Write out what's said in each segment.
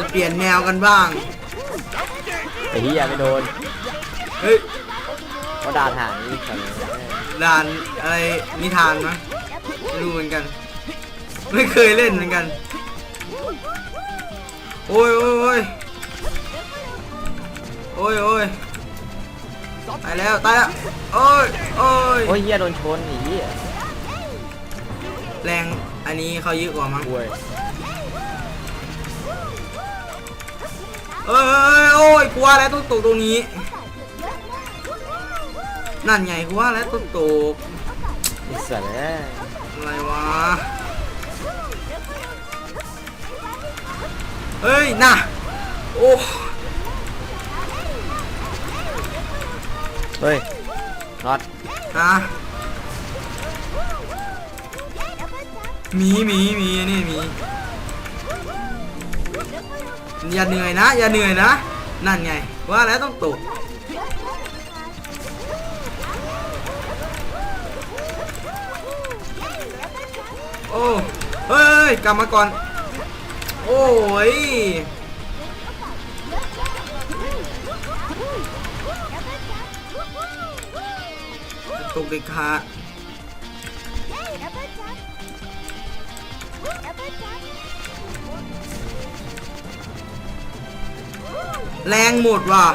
จะเปลี่ยนแนวกันบ้าง ไอ้เหี้ยไม่โดนเฮ้ยเพราะด่านหางนี่สัตว์เลยด่านอะไรนิทานมั้งไม่รู้เหมือนกัน ไม่เคยเล่นเหมือนกัน โอ้ยโอ้ยโอ้ยโอ้ยโอ้ยตายแล้วตายแล้วโอ้ยโอ้ยโอ้ยเหี้ยโดนชนไอ้เหี้ยแรงอันนี้เขาเยอะกว่ามั้งป่วย เอ้ยโอ้ยกลัวแล้วต้องตกตรงนี้ นั่นไงกลัวแล้วต้องตกไอ้สัตว์เลยอะไรวะเฮ้ยน่ะโอ้เฮ้ยน็อตฮะหมีหมีหมีนี่หมี อย่าเหนื่อยนะ อย่าเหนื่อยนะ นั่นไง ว่าแล้วต้องตกโอ้เฮ้ยกลับมาก่อน โอ้ยตกเด็กขาด แรงหมดว่ะ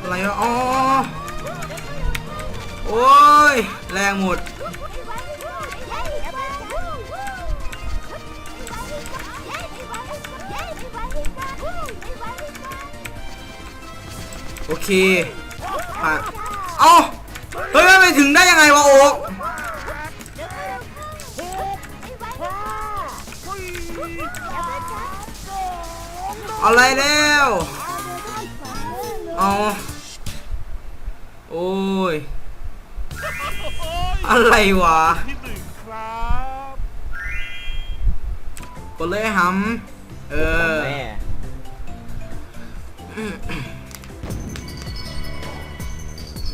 อะไรวะอ๋อโอ้ย แรงหมด โอเคผ่านเอ้าเฮ้ยไปถึงได้ยังไงวะโอ๊ อะไรแล้วเอาโอ้ย อะไรวะที่หนึ่งครับกดเลยหำเออ แม่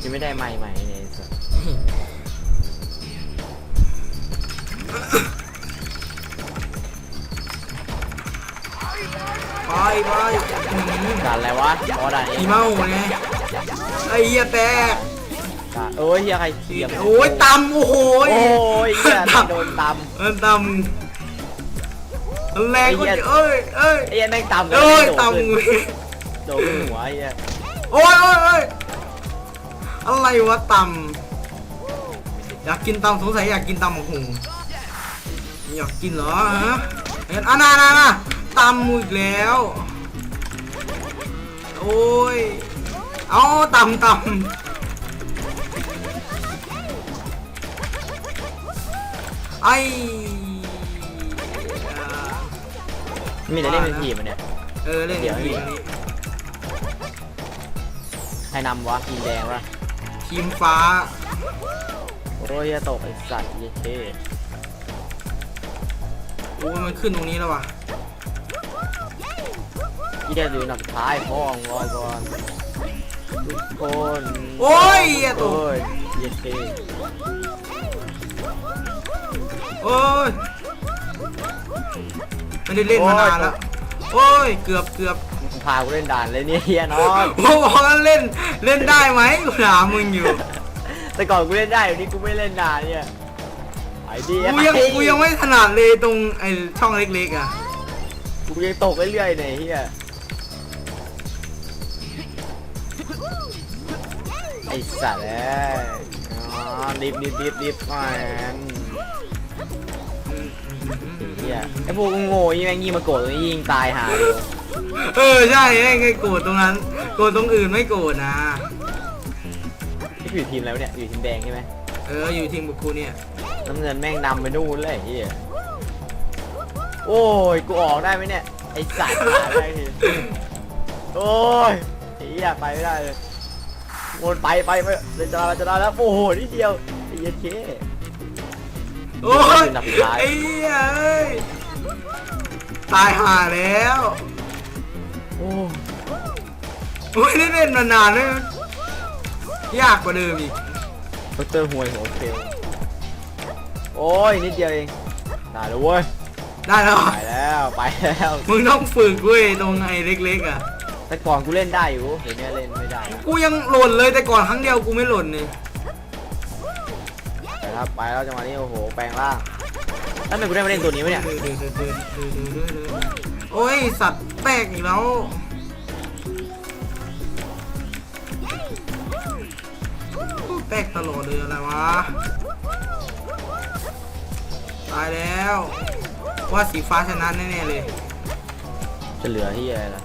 จะไม่ได้ใหม่ใหม่เนี่ยไอ้สั ไปไปอื้อหือด่านอะไรวะอ๋อด่านนี้อีเมาไงไอ้เหี้ยแตกด่านโอ้ยเหี้ยใครเทียมโอ้ยตำโอ้โหโอ้ยเหี้ยตโดนตำำเออตำแรงก็จะเอ้ยเอ้ยไอ้เหี้ยแม่งตำเอ้ยโดดขึ้นตำเว้ยโดดขึ้นหัวไอ้เหี้ยโอ้ยโอ้ยโอ้ยอะไรวะตำอยากกินตำสงสัยอยากกินตำโอ้โหอยากกินเหรอฮะเห็นอะนานานา ตำมูอีกแล้ว โอ้ย เอาตำตำไอ้มีแต่เล่นเป็นทีมมันเนี่ย เออเล่นเดี๋ยวทีมนี้ใครนำวะทีมแดงวะทีมฟ้าโอ้ยเหี้ยตกไอ้สัตว์เหี้ยเท่โอ้ยมันขึ้นตรงนี้แล้วว่ะ ที่ได้ดูหนักท้ายพ่องวอยก่อนทุกคนโอ้ยเหี้ยตกโอ้ยเหี้ยเท่โอ้ยไม่ได้เล่นมานานแล้วโอ้ยเกือบเกือบพากูเล่นด่านเลยเนี่ยเฮียน้องโอ้บอกว่าเล่นเล่นได้ไหมกูถามมึงอยู่แต่ก่อนกูเล่นได้อยู่นี่กูไม่เล่นด่านเนี่ยไอ้ดีกูยังกูยังไม่ถนัดเลยตรงไอ้ช่องเล็กๆอะ กูยังตกเรื่อยๆเนี่ยเฮีย ไอ้สัตว์เอ้ยอ๋อดิบดิบดิบดิบแมนเฮียไอ้พวกโง่ยี่แม่งยิงมาโกรธตรงนี้ยิงตายหาเลยเออใช่ไอ้ไอ้โกรธตรงนั้น โกรธตรงอื่นไม่โกรธนะที่อยู่ทีมอะไรวะเนี่ยอยู่ทีมแดงใช่ไหมเอออยู่ทีมกับกูเนี่ย น้ำเงินแม่งนำไปนู่นเลยไอ้เฮียโอ้ยกูออกได้ไหมเนี่ยไอ้สัตว์ตายได้ทีโอ้ย ไอ้ยไปไม่ได้เลยวนไปไปไปเจะได้จะได้แล้วโอ้โหนิดเดียวไอ้เหี้ยเคโอ้ยอันดับสุดท้ายไอ้เหี้ยเอ้ยตายห่าแล้วโอ้ไม่ได้เล่นมานานเลยยากกว่าเดิมอีกดรห่วยหัวเฟลโอ้ยนิดเดียวเองตายแล้วเว้ยได้แล้วไปแล้วไปแล้วมึงต้องฝึกเว้ยตรงไอ้เล็กๆอะ แต่ก่อนกูเล่นได้อยู่เดี๋ยวนี้เล่นไม่ได้นะกูยังหล่นเลยแต่ก่อนครั้งเดียวกูไม่หล่นเลยไปครับไปแล้วจังหวะนี้โอ้โหแปลงร่างแล้วทำไมกูได้มาเล่นตัวนี้วะเนี่ยโอ้ยสัตว์แปลกอีกแล้วแปลกตลอดเลยอะไรวะตายแล้วว่าสีฟ้าชนะแน่ๆเลย จะเหลือที่อะไรล่ะ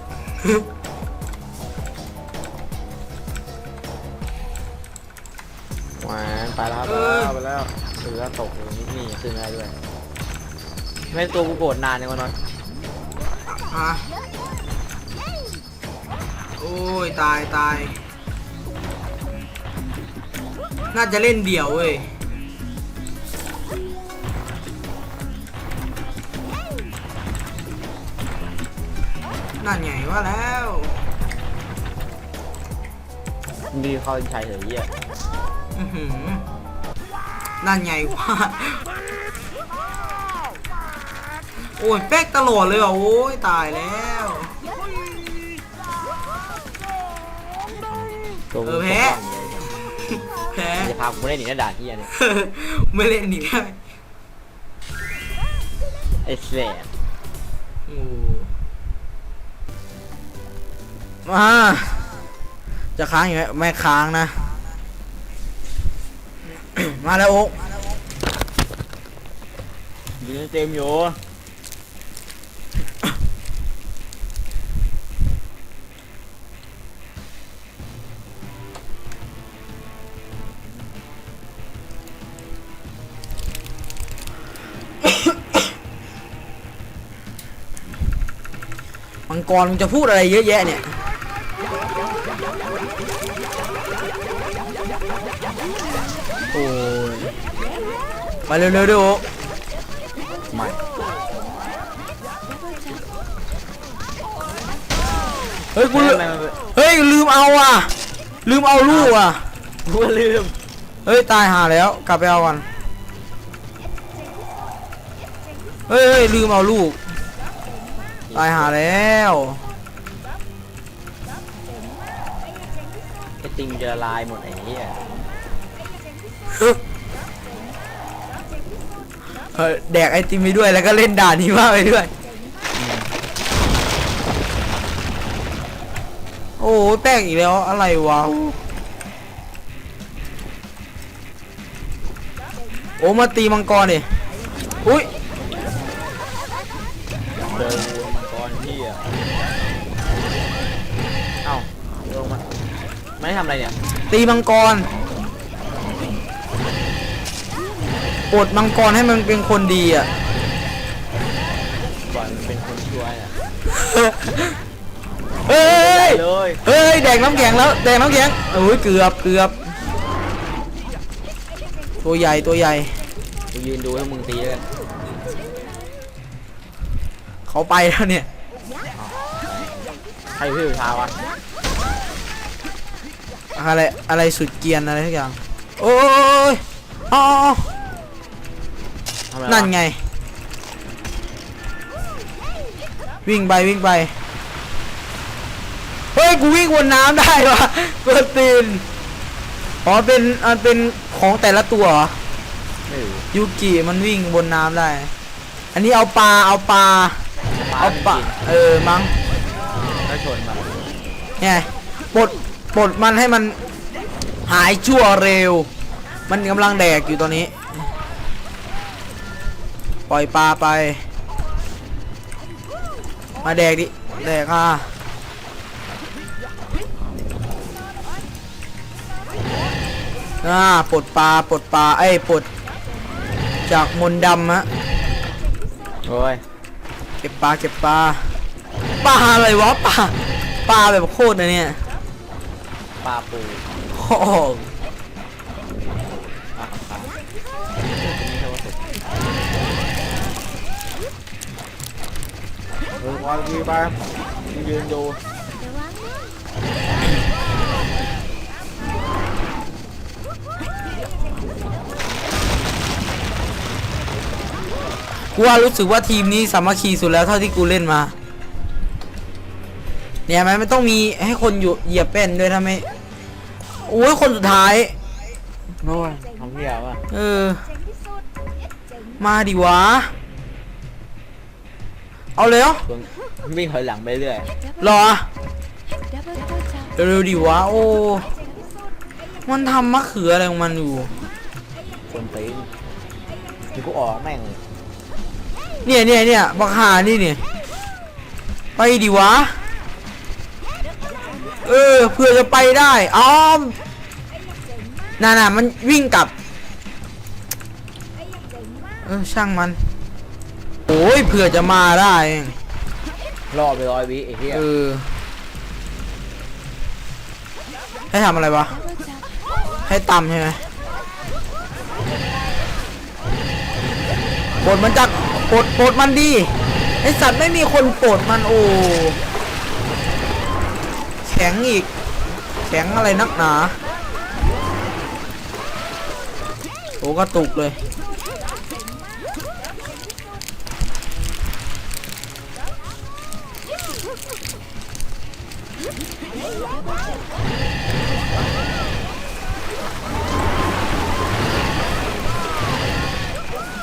หวานไปแล้วครับไปแล้วไปแล้วเหลือตกอยู่นี่นี่ขึ้นได้ด้วย ไม่ตัวกูโกรธนานยังวะน็อตฮะโอ้ย ตายตาย น่าจะเล่นเดี่ยวเว้ย นั่นไงว่าแล้วมีเข้าเส้นชัยเฉยเหี้ยอื้อหือ นั่นไงว่าโอ้ยแป๊กตลอดเลยอะโอ้ยตายแล้วตัวกูเออแพ้ตกรอบเลยแพ้จะพากูเล่นหนีหน้าด่านที่เนี่ยไม่เล่นอีกแล้วไอ้เสียโอ้มาจะค้างอยู่ไหมไม่ค้างนะ มาแล้วโอ๊กยืนเต็มอยู่มังกรมึงจะพูดอะไรเยอะแยะเนี่ย ไปเร็วๆด้วยโอ๊กไม่เฮ้ยกูลืมไม่ไม่ไม่เฮ้ยลืมเอาอะ ลืมเอาลูกอะกูลืม เฮ้ยตายหาแล้วกลับไปเอากันเฮ้ยเฮ้ยลืมเอาลูก ตายหาแล้วไอติมจะละลายหมดไอ้เหี้ย เฮ้ยแดกไอติมไปด้วยแล้วก็เล่นด่านนี้มาไปด้วย โอ้ยแป้งอีกแล้วอะไรวะ โอ้มาตีมังกรดิอุ้ยเจอวัวมังกรที่อะเอ้าลงมาไม่ได้ทำอะไรเนี่ย ตีมังกร ปลดมังกรให้มันเป็นคนดีอะก่อนมันเป็นคนช่วยอะเฮ้ย เลยเฮ้ย แดกน้ำแข็งแล้ว แดกน้ำแข็งโอ้ยเกือบเกือบ ตัวใหญ่ตัวใหญ่ กูยืนดูให้มึงตีเลยเขาไปแล้วเนี่ย ใครอยู่ที่อุทาวะอะไรอะไรสุดเกรียนอะไรทุกอย่าง โอ้ยอ๋อ ทำอะไรวะนั่นไง วิ่งไปวิ่งไป เฮ้ย กูวิ่งบนน้ำได้วะเปิดตีนอ๋อเป็นมันเป็นของแต่ละตัวเหรอไม่รู้ยูกิมันวิ่งบนน้ำได้ อันนี้เอาปลาเอาปลาเอาปลาเออมั้งแล้วชนมาเนี่ยปลดปลดมันให้มันหายชั่วเร็ว มันกำลังแดกอยู่ตอนนี้ ปล่อยปลาไป มาแดกดิ แดกอะอ่าปลดปลาปลดปลาไอ้ยปลด จากมนต์ดำฮะโอ้ยเก็บปลาเก็บปลาปลาอะไรวะปลาปลาแบบโคตรนะเนี่ยปลาปู โอ้ วางทีไปยืนดูกูว่ารู้สึกว่าทีมนี้สามัคคีสุดแล้วเท่าที่กูเล่นมา เนี่ยมันไม่ต้องมีให้คนอยู่เหยียบเป็นด้วยถ้าไม่โอ้ยคนสุดท้ายโน่นทำเหี้ยว่ะ เออ มาดิวะ เอาเลยเหรอวิ่งถอยหลังไปเรื่อยรอเร็วๆดิวะโอ้ มันทำมะเขืออะไรของมันอยู่คนตีนนี่กูออกแม่งเนี่ยเนี่ยเนี่ยบักหานี่เนี่ยไปดิวะ เออเพื่อจะไปได้อ้อมน่ะน่ะมันวิ่งกลับ เออช่างมัน โอ้ยเผื่อจะมาได้รอไปร้อยวิไอ้เหี้ยเออให้ทำอะไรวะ ให้ตำใช่ไหมปลดมันจากปลดปลดมันดีไอสัตว์ไม่มีคนปลดมันโอ้แข็งอีก แข็งอะไรนักหนา โอ้กระตุกเลย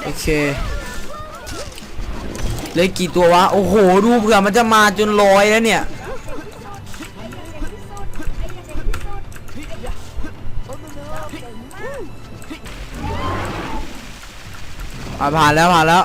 โอเคเลยกี่ตัววะ โอ้โห ดูเผื่อมันจะมาจนร้อยแล้วเนี่ยอะผ่านแล้วผ่านแล้ว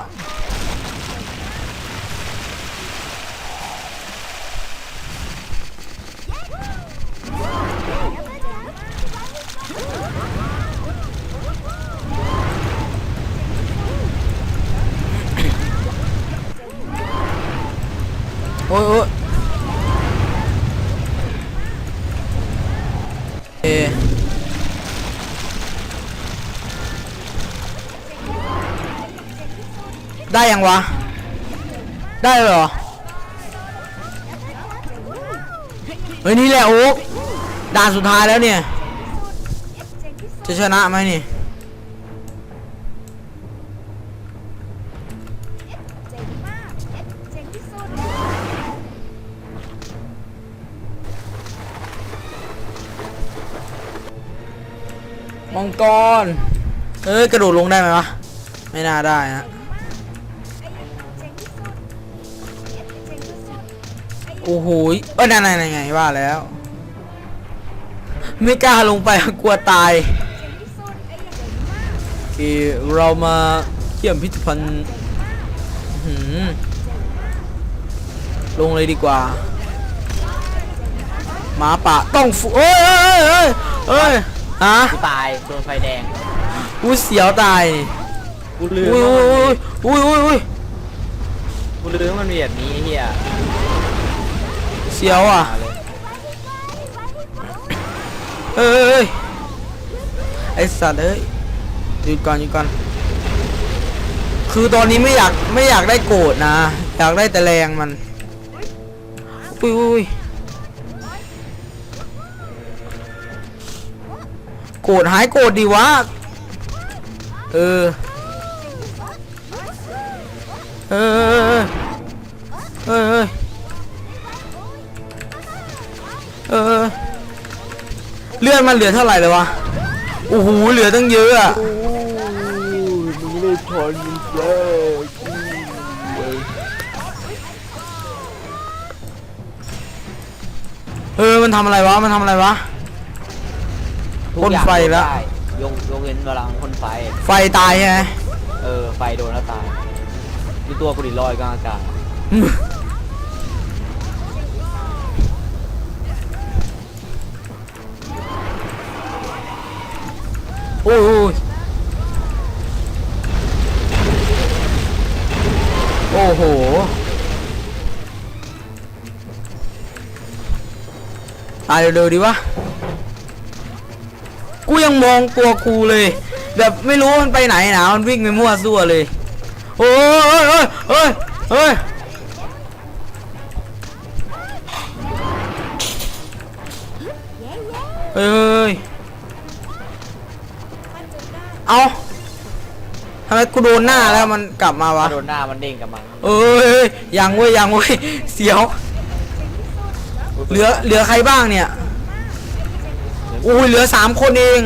ยังวะ ได้เหรอ เฮ้ยนี่แหละโอ๊กด่านสุดท้ายแล้วเนี่ย จะชนะไหมนี่ มังกร เอ้ย กระโดดลงได้ไหมวะ ไม่น่าได้ฮะ โอ้โหยเอ้ยนั่นไงไงว่าแล้ว ไม่กล้าลงไปกลัวตายโอเคเรามาเที่ยมพิพิธภัณฑ์อื้อหือลงเลยดีกว่าหมาป่าต้องฟูเอ้ยเอ้ยเอ้ยเอ้ยฮะกูตายโดนไฟแดงกูเสียวตายนี่กูลืมอุ้ยว่ามันมีอุ้ยอุ้ยอุ้ยกูลืมว่ามันมีแบบนี้ไอ้เหี้ย เสียวอะเลยเอ้ยเอ้ยเอ้ยไอสัตว์เอ้ยหยุดก่อนหยุดก่อนคือตอนนี้ไม่อยากไม่อยากได้โกรธนะ อยากได้แต่แรงมันอุ้ยอุ้ยอุ้ยโกรธหายโกรธดีวะเออเออเออเออ เออเออเออ เลื่อนมันเหลือเท่าไหร่เลยวะโอ้โหเหลือตั้งเยอะอะโอ้ยมึงไม่ได้ถอนมึงเลยเออมันทำอะไรวะมันทำอะไรวะ ทุกอย่างพ่นไฟแล้วได้ยกยกเว้นพลังพ่นไฟ ไฟตายใช่ไหม เออ ไฟโดนแล้วตายดูตัวกูดิลอยกลางอากาศ โอ้โหโอ้โห ตายเร็วดีวะ กูยังมองตัวครูเลย แบบไม่รู้มันไปไหนนะมันวิ่งไปมั่วซั่วเลย โอ้ยเอ้ยโอ้ยโอ้ยเอ้ย เอาทำไมกูโดนหน้าแล้วมันกลับมาวะ โดนหน้ามันเด้งกลับมาเอ้ยยังเว้ยยังเว้ยเสียว เหลือเหลือใครบ้างเนี่ยโอ้ยเหลือสามคนเอง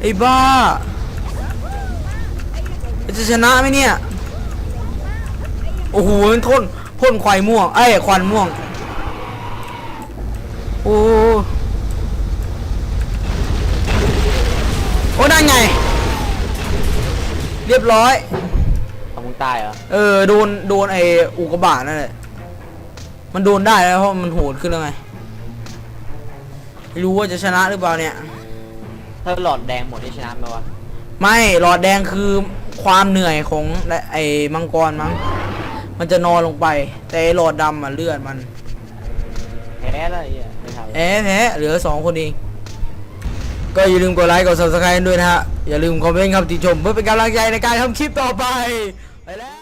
ไอ้บ้าจะชนะไหมเนี่ยโอ้โหมันพ่นพ่นควายม่วงเอ้ยควันม่วงโอ้โอ้ได้ไง เรียบร้อย เอามึงตายเหรอเออโดนโดนไอ้อุกกาบาตนั่นแหละมันโดนได้แล้วเพราะมันโหดขึ้นแล้วไงไม่รู้ว่าจะชนะหรือเปล่าเนี่ย ถ้าหลอดแดงหมดนี่ชนะไหมวะไม่หลอดแดงคือความเหนื่อยของไอ้มังกรมั้งมันจะนอนลงไป แต่ไอ้หลอดดำอะเลือดมันแพ้แล้วไอ้เหี้ยไม่ทำแพ้แพ้เหลือสองคนเอง ก็อย่าลืมกดไลค์กดซับสไครต์ด้วยนะฮะ อย่าลืมคอมเมนต์คำติชม เพื่อเป็นกำลังใจในการทำคลิปต่อไป ไปแล้ว